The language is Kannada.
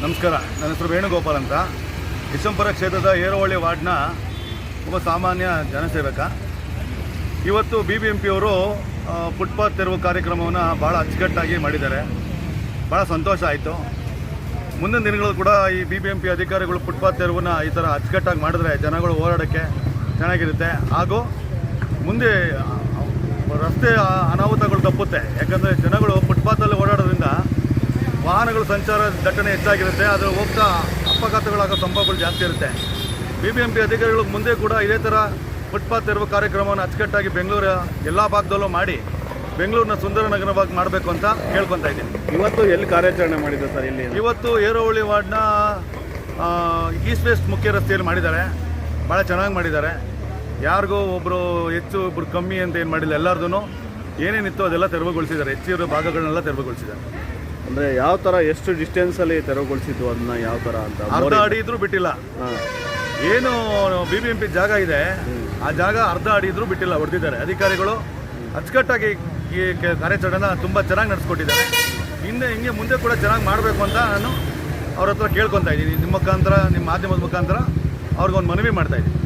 ನಮಸ್ಕಾರ. ನನ್ನ ಹೆಸರು ವೇಣುಗೋಪಾಲ್ ಅಂತ. ಯಶವಂಪುರ ಕ್ಷೇತ್ರದ ಏರೋಹಳ್ಳಿ ವಾರ್ಡ್ನ ಒಬ್ಬ ಸಾಮಾನ್ಯ ಜನಸೇವಕ. ಇವತ್ತು ಬಿ ಬಿ ಎಂ ಪಿಯವರು ಫುಟ್ಪಾತ್ ತೆರವು ಕಾರ್ಯಕ್ರಮವನ್ನು ಭಾಳ ಅಚ್ಚುಕಟ್ಟಾಗಿ ಮಾಡಿದ್ದಾರೆ. ಭಾಳ ಸಂತೋಷ ಆಯಿತು. ಮುಂದಿನ ದಿನಗಳು ಕೂಡ ಈ ಬಿ ಬಿ ಎಂ ಪಿ ಅಧಿಕಾರಿಗಳು ಫುಟ್ಪಾತ್ ತೆರವನ್ನು ಈ ಥರ ಅಚ್ಚುಕಟ್ಟಾಗಿ ಮಾಡಿದ್ರೆ ಜನಗಳು ಓಡಾಡೋಕ್ಕೆ ಚೆನ್ನಾಗಿರುತ್ತೆ. ಹಾಗೂ ಮುಂದೆ ರಸ್ತೆ ಅನಾಹುತಗಳು ತಪ್ಪುತ್ತೆ. ಯಾಕಂದರೆ ಜನಗಳು ಫುಟ್ಪಾತಲ್ಲಿ ವಾಹನಗಳು ಸಂಚಾರ ದಟ್ಟಣೆ ಹೆಚ್ಚಾಗಿರುತ್ತೆ ಅದು ಹೋಗ್ತಾ ಅಪಘಾತಗಳಾಗೋ ಸಂಭವಗಳು ಜಾಸ್ತಿ ಇರುತ್ತೆ. ಬಿ ಬಿ ಎಂ ಪಿ ಅಧಿಕಾರಿಗಳು ಮುಂದೆ ಕೂಡ ಇದೇ ಥರ ಫುಟ್ಪಾತ್ ಇರುವ ಕಾರ್ಯಕ್ರಮವನ್ನು ಅಚ್ಚುಕಟ್ಟಾಗಿ ಬೆಂಗಳೂರ ಎಲ್ಲ ಭಾಗದಲ್ಲೂ ಮಾಡಿ ಬೆಂಗಳೂರಿನ ಸುಂದರ ನಗರವಾಗಿ ಮಾಡಬೇಕು ಅಂತ ಕೇಳ್ಕೊತಾ ಇದ್ದೀನಿ. ಇವತ್ತು ಎಲ್ಲಿ ಕಾರ್ಯಾಚರಣೆ ಮಾಡಿದ್ರು ಸರ್ ಇಲ್ಲಿ? ಇವತ್ತು ಏರೋಹಳ್ಳಿ ವಾರ್ಡ್ನ ಈಸ್ಟ್ ವೆಸ್ಟ್ ಮುಖ್ಯ ರಸ್ತೆಯಲ್ಲಿ ಮಾಡಿದ್ದಾರೆ. ಭಾಳ ಚೆನ್ನಾಗಿ ಮಾಡಿದ್ದಾರೆ. ಯಾರಿಗೂ ಒಬ್ಬರು ಹೆಚ್ಚು ಒಬ್ರು ಕಮ್ಮಿ ಅಂತ ಏನು ಮಾಡಿಲ್ಲ ಎಲ್ಲರದೂ ಏನೇನಿತ್ತು ಅದೆಲ್ಲ ತೆರವುಗೊಳಿಸಿದ್ದಾರೆ. ಹೆಚ್ಚಿರೋ ಭಾಗಗಳನ್ನೆಲ್ಲ ತೆರವುಗೊಳಿಸಿದ್ದಾರೆ. ಅಂದ್ರೆ ಯಾವ ತರ ಎಷ್ಟು ಡಿಸ್ಟೆನ್ಸ್ ಅಲ್ಲಿ ತೆರವುಗೊಳಿಸಿದ್ದು ಅದನ್ನ ಯಾವ ತರ ಅಂತ ಅರ್ಧ ಅಡಿ ಇದ್ರೂ ಬಿಟ್ಟಿಲ್ಲ. ಏನು ಬಿ ಬಿ ಎಂ ಪಿ ಜಾಗ ಇದೆ ಆ ಜಾಗ ಅರ್ಧ ಅಡಿ ಇದ್ರೂ ಬಿಟ್ಟಿಲ್ಲ ಹೊಡೆದಿದ್ದಾರೆ. ಅಧಿಕಾರಿಗಳು ಅಚ್ಚುಕಟ್ಟಾಗಿ ಈ ಕಾರ್ಯಾಚರಣೆನ ತುಂಬ ಚೆನ್ನಾಗಿ ನಡೆಸ್ಕೊಟ್ಟಿದ್ದಾರೆ. ಹಿಂದೆ ಹಿಂಗೆ ಮುಂದೆ ಕೂಡ ಚೆನ್ನಾಗಿ ಮಾಡಬೇಕು ಅಂತ ನಾನು ಅವ್ರ ಹತ್ರ ಕೇಳ್ಕೊತಾ ಇದ್ದೀನಿ. ನಿಮ್ಮ ಮುಖಾಂತರ ನಿಮ್ಮ ಮಾಧ್ಯಮದ ಮುಖಾಂತರ ಅವ್ರಿಗೊಂದು ಮನವಿ ಮಾಡ್ತಾ ಇದ್ದೀನಿ.